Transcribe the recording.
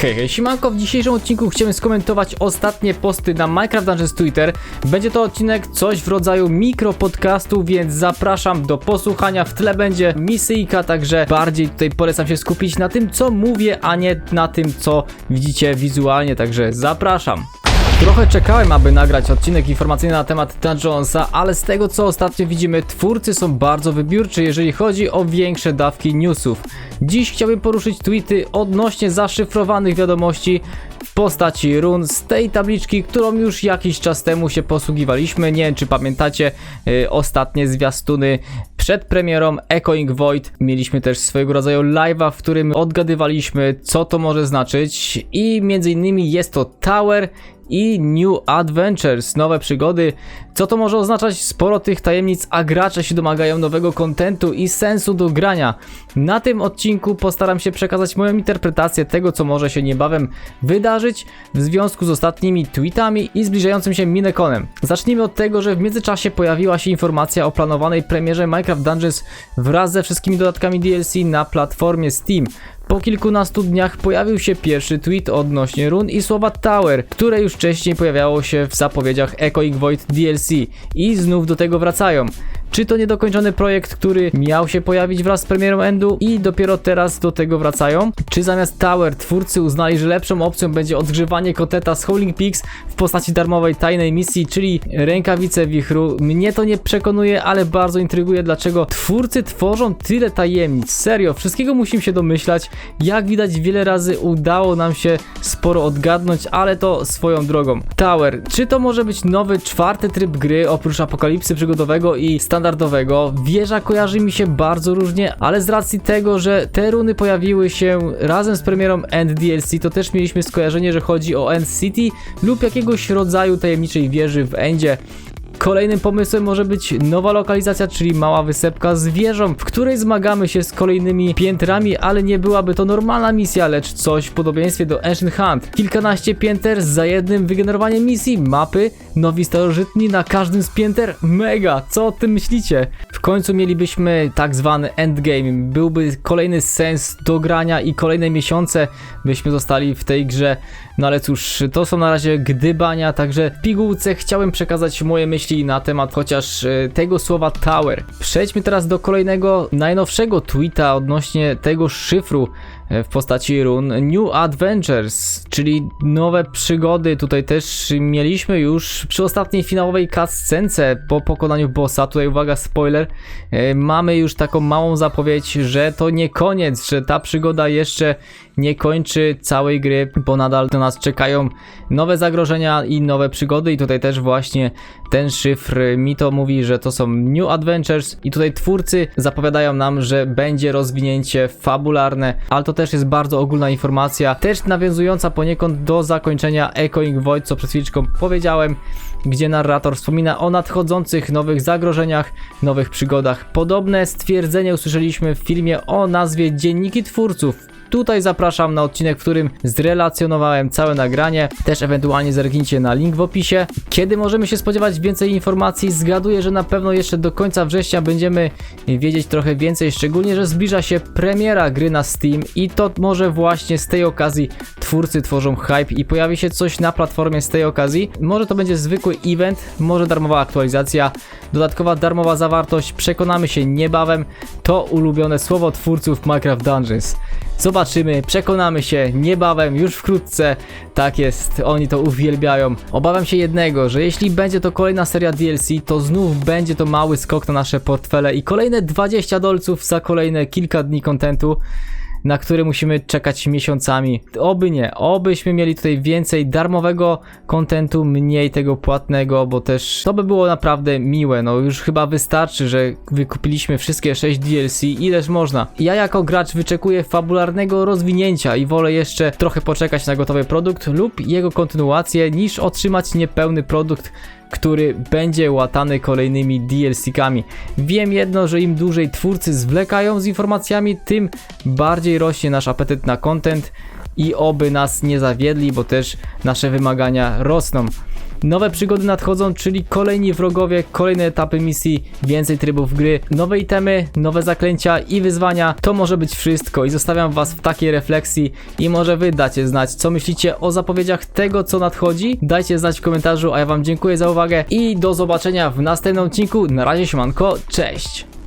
Hej, hej, siemanko, w dzisiejszym odcinku chcemy skomentować ostatnie posty na Minecraft Dungeons Twitter. Będzie to odcinek coś w rodzaju mikro podcastu, więc zapraszam do posłuchania. W tle będzie misyjka, także bardziej tutaj polecam się skupić na tym, co mówię, a nie na tym, co widzicie wizualnie, także zapraszam. Trochę czekałem, aby nagrać odcinek informacyjny na temat Dungeonsa, ale z tego co ostatnio widzimy, twórcy są bardzo wybiórczy, jeżeli chodzi o większe dawki newsów. Dziś chciałbym poruszyć tweety odnośnie zaszyfrowanych wiadomości postaci run z tej tabliczki, którą już jakiś czas temu się posługiwaliśmy. Nie wiem, czy pamiętacie y, ostatnie zwiastuny przed premierą Echoing Void. Mieliśmy też swojego rodzaju live'a, w którym odgadywaliśmy, co to może znaczyć i między innymi jest to Tower i New Adventures, nowe przygody. Co to może oznaczać? Sporo tych tajemnic, a gracze się domagają nowego kontentu i sensu do grania. Na tym odcinku postaram się przekazać moją interpretację tego, co może się niebawem wydarzyć w związku z ostatnimi tweetami i zbliżającym się Mineconem. Zacznijmy od tego, że w międzyczasie pojawiła się informacja o planowanej premierze Minecraft Dungeons wraz ze wszystkimi dodatkami DLC na platformie Steam. Po kilkunastu dniach pojawił się pierwszy tweet odnośnie run i słowa Tower, które już wcześniej pojawiało się w zapowiedziach Echoing Void DLC i znów do tego wracają. Czy to niedokończony projekt, który miał się pojawić wraz z premierą Endu i dopiero teraz do tego wracają? Czy zamiast Tower twórcy uznali, że lepszą opcją będzie odgrzewanie koteta z Howling Peaks w postaci darmowej tajnej misji, czyli rękawice wichru? Mnie to nie przekonuje, ale bardzo intryguje, dlaczego twórcy tworzą tyle tajemnic. Serio, wszystkiego musimy się domyślać. Jak widać, wiele razy udało nam się sporo odgadnąć, ale to swoją drogą. Tower, czy to może być nowy, czwarty tryb gry oprócz apokalipsy przygodowego i standardowego? Wieża kojarzy mi się bardzo różnie, ale z racji tego, że te runy pojawiły się razem z premierą End DLC, to też mieliśmy skojarzenie, że chodzi o End City lub jakiegoś rodzaju tajemniczej wieży w Endzie. Kolejnym pomysłem może być nowa lokalizacja, czyli mała wysepka z wieżą, w której zmagamy się z kolejnymi piętrami, ale nie byłaby to normalna misja, lecz coś w podobieństwie do Ancient Hunt. Kilkanaście pięter za jednym wygenerowaniem misji, mapy, nowi starożytni na każdym z pięter. Mega! Co o tym myślicie? W końcu mielibyśmy tak zwany endgame, byłby kolejny sens do grania i kolejne miesiące byśmy zostali w tej grze. No ale cóż, to są na razie gdybania, także w pigułce chciałem przekazać moje myśli na temat chociaż e, tego słowa Tower. Przejdźmy teraz do kolejnego, najnowszego tweeta odnośnie tego szyfru e, w postaci run New Adventures, czyli nowe przygody. Tutaj też mieliśmy już przy ostatniej finałowej cutscence po pokonaniu bossa. Tutaj uwaga, spoiler. e, Mamy już taką małą zapowiedź, że to nie koniec, że ta przygoda jeszcze nie kończy całej gry, bo nadal do nas czekają nowe zagrożenia i nowe przygody. I tutaj też właśnie ten szyfr mi to mówi, że to są New Adventures. I tutaj twórcy zapowiadają nam, że będzie rozwinięcie fabularne, ale to też jest bardzo ogólna informacja, też nawiązująca poniekąd do zakończenia Echoing Void, co przed chwileczką powiedziałem, gdzie narrator wspomina o nadchodzących nowych zagrożeniach, nowych przygodach. Podobne stwierdzenie usłyszeliśmy w filmie o nazwie Dzienniki Twórców. Tutaj zapraszam na odcinek, w którym zrelacjonowałem całe nagranie. Też ewentualnie zerknijcie na link w opisie. Kiedy możemy się spodziewać więcej informacji? Zgaduję, że na pewno jeszcze do końca września będziemy wiedzieć trochę więcej, szczególnie, że zbliża się premiera gry na Steam i to może właśnie z tej okazji twórcy tworzą hype i pojawi się coś na platformie z tej okazji. Może to będzie zwykły event, może darmowa aktualizacja, dodatkowa darmowa zawartość. Przekonamy się niebawem. To ulubione słowo twórców Minecraft Dungeons. Zobaczymy, przekonamy się niebawem, już wkrótce. Tak jest, oni to uwielbiają. Obawiam się jednego, że jeśli będzie to kolejna seria DLC, to znów będzie to mały skok na nasze portfele i kolejne 20 dolców za kolejne kilka dni kontentu na który musimy czekać miesiącami. Oby nie, obyśmy mieli tutaj więcej darmowego kontentu, mniej tego płatnego, bo też to by było naprawdę miłe. No już chyba wystarczy, że wykupiliśmy wszystkie 6 DLC, ileż można. Ja jako gracz wyczekuję fabularnego rozwinięcia i wolę jeszcze trochę poczekać na gotowy produkt lub jego kontynuację, niż otrzymać niepełny produkt który będzie łatany kolejnymi DLC-kami. Wiem jedno, że im dłużej twórcy zwlekają z informacjami, tym bardziej rośnie nasz apetyt na content i oby nas nie zawiedli, bo też nasze wymagania rosną. Nowe przygody nadchodzą, czyli kolejni wrogowie, kolejne etapy misji, więcej trybów gry, nowe itemy, nowe zaklęcia i wyzwania. To może być wszystko i zostawiam was w takiej refleksji i może wy dacie znać, co myślicie o zapowiedziach tego, co nadchodzi. Dajcie znać w komentarzu, a ja wam dziękuję za uwagę i do zobaczenia w następnym odcinku. Na razie siemanko, cześć!